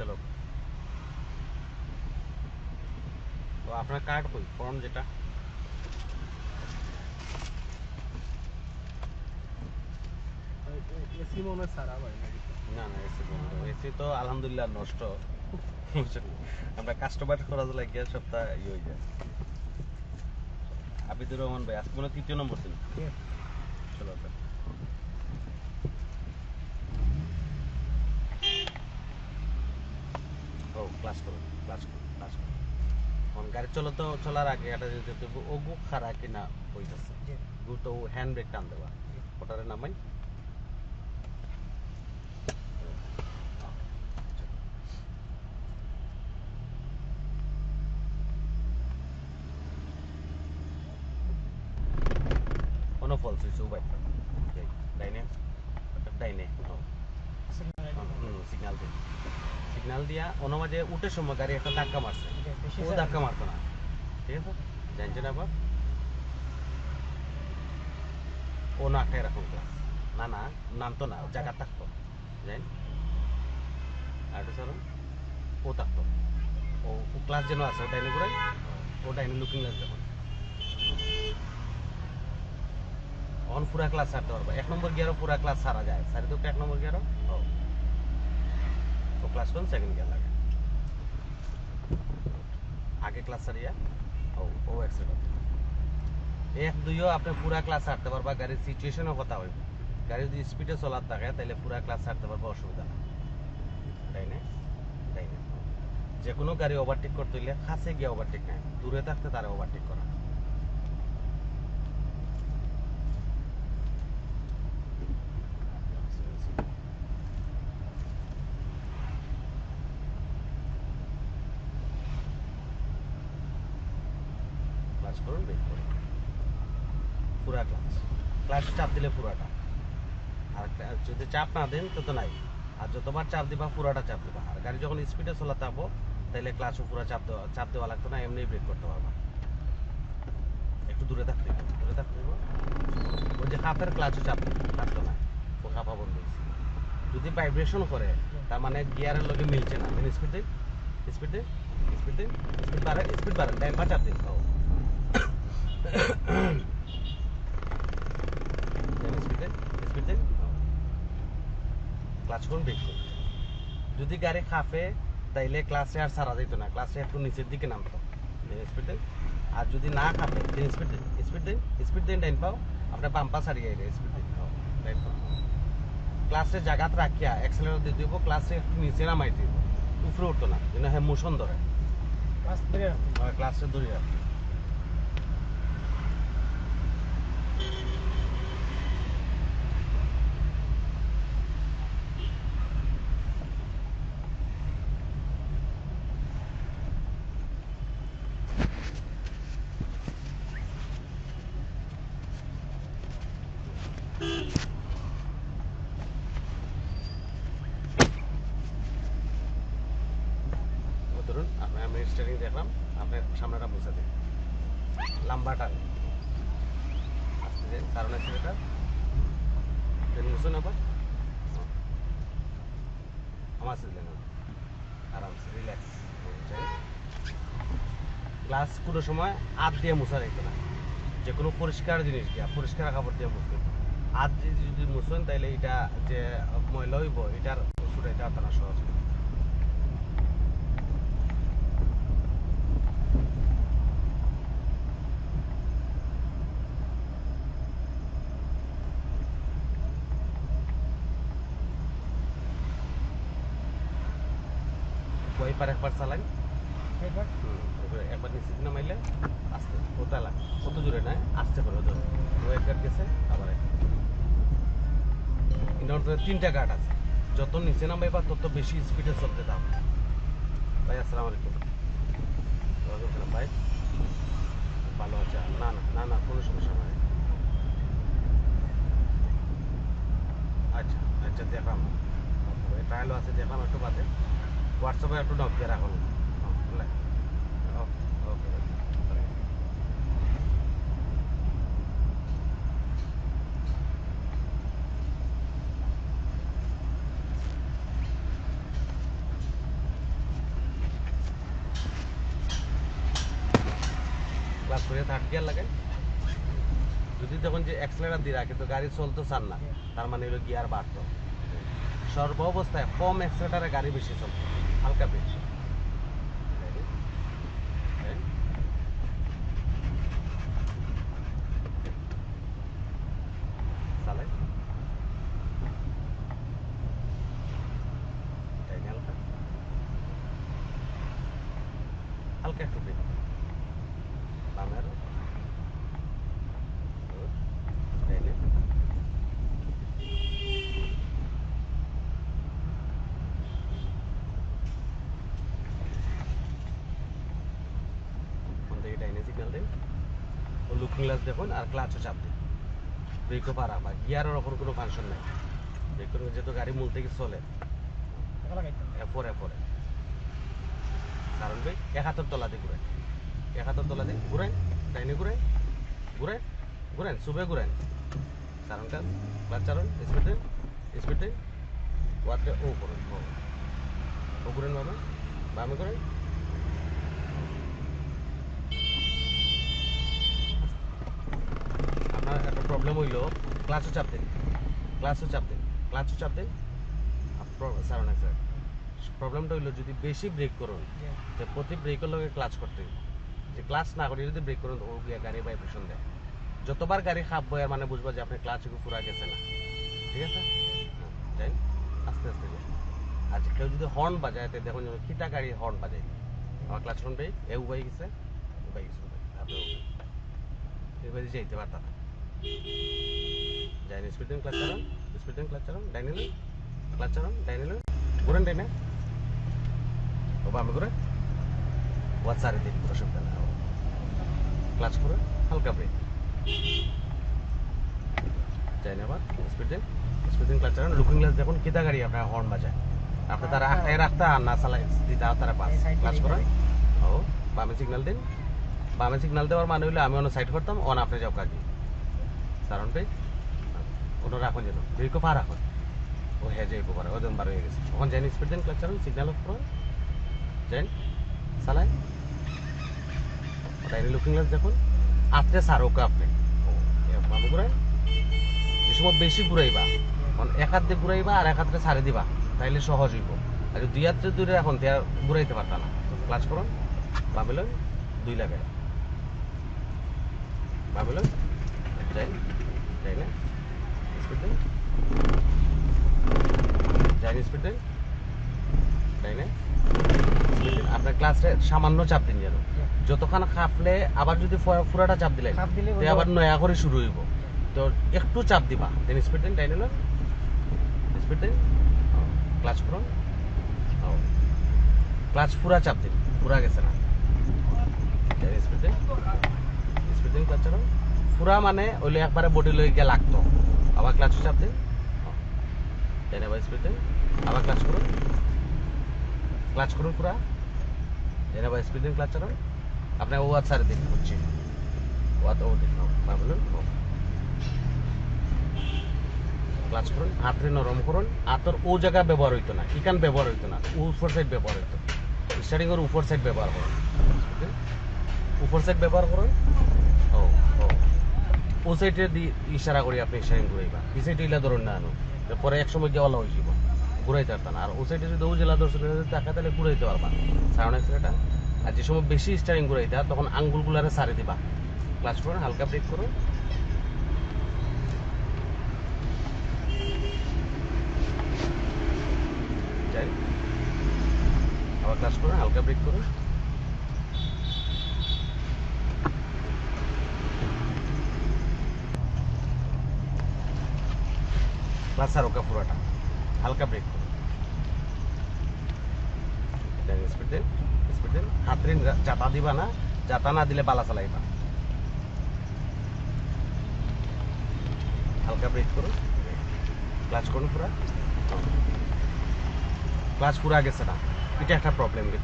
চলো তো আপনার কার্ড কই? ফর্ম যেটা। এসি মনে সারা ভাই না না এসি এসি তো আলহামদুলিল্লাহ নষ্ট? আমরা কাস্টমার করা লাগিয়ে সপ্তাহ ইয়ে হয়ে যায়। আবিদুর রহমান ভাই আজকে মনে তৃতীয় নম্বর দিন। চলো স্যার ও ক্লাস করো ক্লাস করো ক্লাস করো। গাড়ি চলো তো চলার আগে এটা যদি তো ও গু খারা কিনা হইতেছে। গু তো হ্যান্ড ব্রেক টান দেবা। ওটারে নামাই। কোনো ফলস হয়েছে উবাই। ডাইনে? ডাইনে সিগনাল দিয়ে সিগনাল দিয়া অন্য মাঝে উঠে সময় গাড়ি একটা ধাক্কা মারছে। ও ধাক্কা মারতো না। ঠিক আছে? জানছেন আবার ও না একটা এরকম ক্লাস না না, নামতো না জায়গা থাকতো। জান? আর স্যার ও থাকতো। ও ক্লাস যেন আছে ওটা ডাইনে ঘুরাই ওটা ডাইনে লুকিং গ্লাস দেখুন অন পুরা ক্লাস ছাড়তে পারব। এক নম্বর গিয়ারও পুরা ক্লাস সারা যায়। সারি তো এক নম্বর গিয়ারও ক্লাস কোন সেকেন্ড গিয়ার লাগে। আগে ক্লাস সারিয়া ও ও এক দুইও আপনি পুরা ক্লাস ছাড়তে পারবা, গাড়ির সিচুয়েশনও কথা হইব। গাড়ি যদি স্পিডে চলার থাকে তাহলে পুরা ক্লাস ছাড়তে পারব, অসুবিধা না তাই না? তাই না? যে কোনো গাড়ি ওভারটেক করতে হইলে কাছে গিয়ে ওভারটেক নাই। দূরে থাকতে তারা ওভারটেক করা ক্লাস করুন ব্রেক করুন পুরা ক্লাস চাপ দিলে পুরাটা। আর যদি চাপ না দেন তো তো নাই। আর যতবার চাপ দিবা, পুরাটা চাপ দিবা। আর গাড়ি যখন স্পিডে চলাতে হব তাহলে ক্লাসও পুরা চাপ দেওয়া চাপ দেওয়া লাগতো না এমনি ব্রেক করতে পারবা। একটু দূরে থাকতে দূরে থাকতে। ওই যে হাফের ক্লাচও চাপ থাকতো না ও হাফা বন্ধ হয়েছে যদি ভাইব্রেশন করে, তার মানে গিয়ারের লগে মিলছে না। মানে স্পিড দিন স্পিড দিন স্পিড দিন স্পিড বাড়ে স্পিড বাড়ে ডাইন পা চাপ দিন স্পিড দিন স্পিড। দিন ক্লাচ করুন ব্রেক যদি গাড়ি খাফে তাইলে ক্লাসে আর সারা যেত না। ক্লাসে একটু নিচের দিকে নামতো স্পিড। দিন আর যদি না খাফে দিন স্পিড দিন স্পিড দিন স্পিড দিন ডাইন পাও আপনার বাম্পা সারিয়ে স্পিড দিন ডাইন পাও। ক্লাসে জায়গাত রাখিয়া এক্সেলেটর দিয়ে দিব ক্লাসে একটু নিচে নামাই দিব। উপরে উঠতো না যেন হ্যাঁ মোশন ধরে। ক্লাস ধরে রাখতে আর ক্লাসে ধরে রাখি ধরুন আপনি আমি স্টারিং দেখলাম, আপনার সামনেটা বুঝে দিন। লম্বা কারণ আছে এটা দেন বুঝুন আবার আমার দিলেন আরামসে রিল্যাক্স গ্লাস কোনো সময় হাত দিয়ে মুছা যাইতো না। যে কোনো পরিষ্কার জিনিস দিয়া, পরিষ্কার কাপড় দিয়ে মুছবেন। দিয়ে যদি মুছেন তাহলে এটা যে ময়লা হইব এটার ছুটাইতে আপনারা সহজ। একবার চালাই? এবার একবার নিচে নামাইলে আস্তে লাগ কত জোরে নয় আস্তে করে ধরে ও একবার গেছে আবার এক কিন্তু তিনটা গার্ড আছে। যত নিচে নামাইবা, তত বেশি স্পিডে চলতে দাও। ভাই, আসসালামু আলাইকুম। ভাই, ভালো আছে? না না না না, কোনো সমস্যা নাই। আচ্ছা আচ্ছা দেখলাম ট্রায়ালও আছে দেখলাম একটু বাদে। হোয়াটসঅ্যাপে একটু নক দিয়ে রাখুন ওকে ওকে করে থার্ড গিয়ার লাগাই যদি তখন যে অ্যাক্সেলারেটর দিয়ে রাখে, তো গাড়ি চলতো চান না। তার মানে হলো গিয়ার বাড়তো। সর্ব অবস্থায় কম অ্যাক্সেলেটারে গাড়ি বেশি চলতো। হালকা বেশি। হালকা একটু ব্রেক টাইনে সিগন্যাল দিন ও লুকিং গ্লাস দেখুন আর ক্লাচও চাপ দিন ব্রেকও পারা বা গিয়ারের ওপর কোনো ফাংশন নাই। ব্রেক যেহেতু গাড়ি মূল থেকে চলে এরপরে এরপরে কারণ ভাই এক হাতের তলা দিয়ে ঘুরেন এক হাতের তলা দিয়ে ঘুরেন ডাইনে ঘুরেন ঘুরেন ঘুরেন শুভে ঘুরেন। কারণ কাজ ক্লাচ চারণ স্পিডে স্পিডে ওয়াতে ও করুন ও। ঘুরেন বামে বামে করেন আপনার একটা প্রবলেম হইল ক্লাচও চাপ দিন ক্লাচও চাপ দিন ক্লাচও চাপ দিন। অনেক স্যার প্রবলেমটা হইল যদি বেশি ব্রেক করুন যে প্রতি ব্রেকের লগে ক্লাচ করতে। যে ক্লাচ না করে, যদি ব্রেক করুন ও গিয়া গাড়ি ভাইব্রেশন দেয়। যতবার গাড়ি খাপ বয়ার মানে বুঝবা যে আপনি ক্লাচ পুরা গেছে না। ঠিক আছে? যাই, আস্তে আস্তে যাই। আর কেউ যদি হর্ন বাজায় দেখুন যেন খিতা গাড়ি হর্ন বাজায়। আমার ক্লাচ হর্ন বেই এ উবাই গেছে উবাই গেছে এবারে যাইতে পারতাম না। যাইনি স্পিড ক্লাচ চালান স্পিড ক্লাচ চালান, ডাইনে ক্লাচ চালান, ডাইনে ঘুরেন ডাইনে। বামে করে ওয়াচ সারি দিন অসুবিধা না ক্লাচ করে হালকা ব্রেক যাই না আবার স্পিড দিন। স্পিড ক্লাচ চালান। লুকিং গ্লাস দেখুন কিতা গাড়ি আপনার হর্ন বাজায়। আপনি তারা আটটায় রাখতে আর না চালাই দিতে তারা পাস। ক্লাচ করেন ও বামে সিগন্যাল দিন। বামে সিগন্যাল দেওয়ার মানে হইলে আমি অন্য সাইড করতাম অন আপনি যাও কাজে। কারণ ভাই কোনো রাখুন যেন ব্রেকও পা রাখুন। ও হ্যাঁ যাইব পারে ওজন বার হয়ে গেছে। ওখান যাইনি স্পিড দেন ক্লাচ চালান সিগন্যাল অফ করুন। যাইন চালাই। ডাইনি লুকিং গ্লাস দেখুন। আপনি সার ওকে আপনি মামু ঘুরাই। যে সময় বেশি ঘুরাইবা মানে এক হাত ঘুরাইবা আর এক হাতে ছাড়ে দিবা, তাইলে সহজ হইব। আর দুই হাতে দূরে এখন তে ঘুরাইতে পারতা না। ক্লাচ করুন। বামে দুই লাগে লই, যাই যাই না। স্পিড যাই স্পিড যাই না। আপনার ক্লাসে সামান্য চাপ দিন যেন। যতক্ষণ খাপলে আবার যদি ফ- পুরাটা চাপ দিলে আবার নয়া করে শুরু হইব। তো একটু চাপ দিবা। দেন স্পিড দেন ডাইনে লন স্পিড দেন ক্লাচ করুন ক্লাচ পুরা চাপ দিন। পুরা গেছে না। স্পিড দেন স্পিড দেন ক্লাচ চালান পুরা মানে ওইলে একবারে বডি লই গিয়ে লাগতো। আবার ক্লাচ চাপ দিন। দেন আবার স্পিড দেন আবার ক্লাচ করুন। ক্লাচ করুন পুরা। স্পিড দেন ক্লাচ চালান আপনার ও আর সারে দিন হচ্ছে। ও ও দিন ভাবলেন ক্লাচ করুন, হাতরে নরম করুন। হাতর ও জায়গা ব্যবহার হইতো না ইকান ব্যবহার হইতো না, উপর সাইড ব্যবহার হইতো। স্টার্টিং এর উপর সাইড ব্যবহার করুন? উপর সাইড ব্যবহার করুন। ও ও। ও দি ইশারা করি আপনি স্টার্টিং ঘুরাইবা এই সাইডে ইলা ধরুন না আনো। পরে এক সময় গিয়ে হয়ে যাব ঘুরাইতে না। আর ও সাইডে যদি ও জেলা দর্শক টাকা তাহলে ঘুরাইতে পারবা। সাউন্ড এক্সরেটা আর যে সময় বেশি স্টারিং ঘুরাইতে, তখন আঙ্গুলগুলারে সারে দিবা। ক্লাস করুন হালকা ব্রেক যাই। আবার করুন হালকা ব্রেক করুন ওকা পুরোটা। হালকা ব্রেক করুন স্পিড দেন জাতা দিবা না জাতা না দিলে বালা চালাইবা। হালকা ব্রেক করুন ক্লাচ করুন পুরা? ক্লাচ পুরা গেছে না। এটা একটা প্রবলেম কিন্তু।